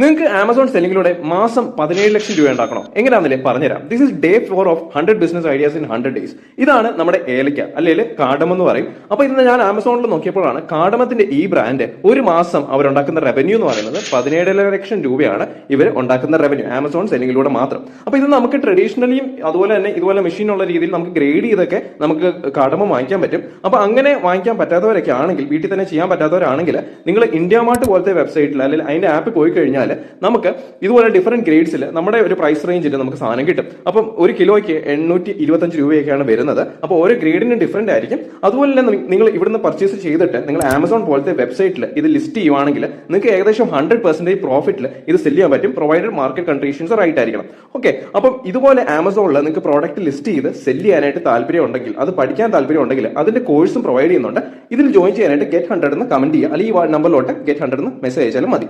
നിങ്ങൾക്ക് ആമസോൺ സെല്ലിംഗിലൂടെ മാസം പതിനേഴ് ലക്ഷം രൂപ ഉണ്ടാക്കണം. എങ്ങനെയാണെന്നല്ലേ പറഞ്ഞുതരാം. This is day four of hundred business ideas in hundred days ഇതാണ് നമ്മുടെ ഏലയ്ക്ക അല്ലെങ്കിൽ കാടം എന്ന് പറയും. അപ്പൊ ഇന്ന് ഞാൻ ആമസോണിൽ നോക്കിയപ്പോഴാണ് കാടമത്തിന്റെ ഈ ബ്രാൻഡ് ഒരു മാസം അവരുണ്ടാക്കുന്ന റവന്യൂ എന്ന് പറയുന്നത് പതിനേഴര ലക്ഷം രൂപയാണ് ഇവർ ഉണ്ടാക്കുന്ന റവന്യൂ ആമസോൺ സെല്ലിംഗിലൂടെ മാത്രം. അപ്പൊ ഇത് നമുക്ക് ട്രഡീഷണലിയും അതുപോലെ തന്നെ ഇതുപോലെ മെഷീൻ ഉള്ള രീതിയിൽ നമുക്ക് ഗ്രേഡ് ചെയ്തൊക്കെ നമുക്ക് കാടമം വാങ്ങിക്കാൻ പറ്റും. അപ്പൊ അങ്ങനെ വാങ്ങിക്കാൻ പറ്റാത്തവരൊക്കെ ആണെങ്കിൽ വീട്ടിൽ തന്നെ ചെയ്യാൻ പറ്റാത്തവരാണെങ്കിൽ നിങ്ങൾ ഇന്ത്യ മാർട്ട് പോലത്തെ വെബ്സൈറ്റിൽ അല്ലെങ്കിൽ അതിന്റെ ആപ്പ് പോയി കഴിഞ്ഞാൽ നമുക്ക് ഇതുപോലെ ഡിഫറെന്റ് ഗ്രേഡ്സിൽ നമ്മുടെ ഒരു പ്രൈസ് റേഞ്ചിൽ നമുക്ക് സാധനം കിട്ടും. അപ്പം ഒരു കിലോയ്ക്ക് എണ്ണൂറ്റി ഇരുപത്തഞ്ച് രൂപയൊക്കെയാണ് വരുന്നത്. അപ്പോൾ ഓരോ ഗ്രേഡിനും ഡിഫറെന്റ് ആയിരിക്കും. അതുപോലെ തന്നെ നിങ്ങൾ ഇവിടുന്ന് പർച്ചേസ് ചെയ്തിട്ട് നിങ്ങൾ ആമസോൺ പോലത്തെ വെബ്സൈറ്റിൽ ഇത് ലിസ്റ്റ് ചെയ്യുവാണെങ്കിൽ നിങ്ങൾക്ക് ഏകദേശം ഹൺഡ്രഡ് പെർസെന്റേജ് പ്രോഫിറ്റിൽ ഇത് സെൽ ചെയ്യാൻ പറ്റും. പ്രൊവൈഡഡ് മാർക്കറ്റ് കണ്ടീഷൻസ് റൈറ്റ് ആയിരിക്കണം. ഓക്കെ അപ്പം ഇതുപോലെ ആമസോണിൽ നിങ്ങൾക്ക് പ്രോഡക്റ്റ് ലിസ്റ്റ് ചെയ്ത് സെൽ ചെയ്യാനായിട്ട് താല്പര്യം ഉണ്ടെങ്കിൽ അത് പഠിക്കാൻ താല്പര്യം ഉണ്ടെങ്കിൽ അതിന്റെ കോഴ്സും പ്രൊവൈഡ് ചെയ്യുന്നുണ്ട്. ഇതിൽ ജോയിൻ ചെയ്യാനായിട്ട് ഗെറ്റ് ഹൺഡ്രഡ് എന്ന് കമന്റ് ചെയ്യുക. അല്ലെങ്കിൽ ഈ നമ്പറിലോട്ട് ഗെറ്റ് ഹൺഡ്രഡ് എന്ന് മെസ്സേജ് അയച്ചാലും മതി.